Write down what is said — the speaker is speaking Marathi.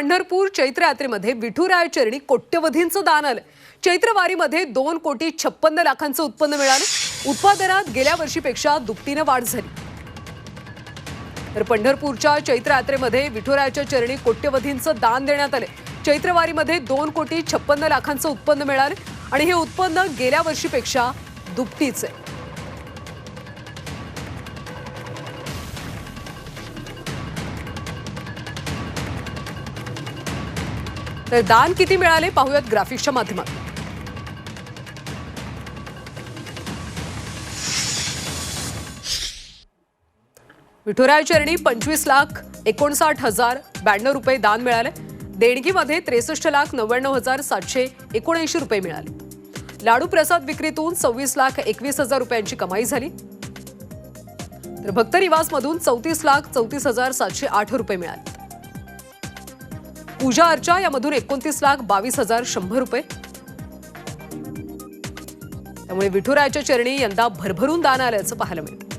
पंढरपूर चैत्र यात्रेमध्ये विठुराय चरणी कोट्यवधींचं दान आलं. चैत्रवारीमध्ये दोन कोटी छप्पन्न लाखांचं उत्पन्न मिळालं. उत्पादनात गेल्या वर्षीपेक्षा दुपटीनं वाढ झाली. तर पंढरपूरच्या चैत्र यात्रेमध्ये विठुरायाच्या चरणी कोट्यवधींचं दान देण्यात आले. चैत्रवारीमध्ये दोन कोटी छप्पन्न लाखांचं उत्पन्न मिळालं. आणि हे उत्पन्न गेल्या वर्षीपेक्षा दुपटीच आहे. तर दान किती मिळाले पाहूयात ग्राफिक्सच्या माध्यमातून. विठुराय चरणी पंचवीस लाख एकोणसाठ हजार ब्याण्णव रुपये दान मिळाले. देणगीमध्ये त्रेसष्ट लाख नव्याण्णव हजार सातशे एकोणऐंशी रुपये मिळाले. लाडू प्रसाद विक्रीतून सव्वीस लाख एकवीस हजार रुपयांची कमाई झाली. तर भक्त निवासमधून चौतीस लाख चौतीस हजार सातशे आठ रुपये मिळाले. पूजा अर्चा यामधून एकोणतीस लाख बावीस हजार शंभर रुपये. त्यामुळे विठुरायाच्या चरणी यंदा भरभरून दान आल्याचं पाहायला मिळतं.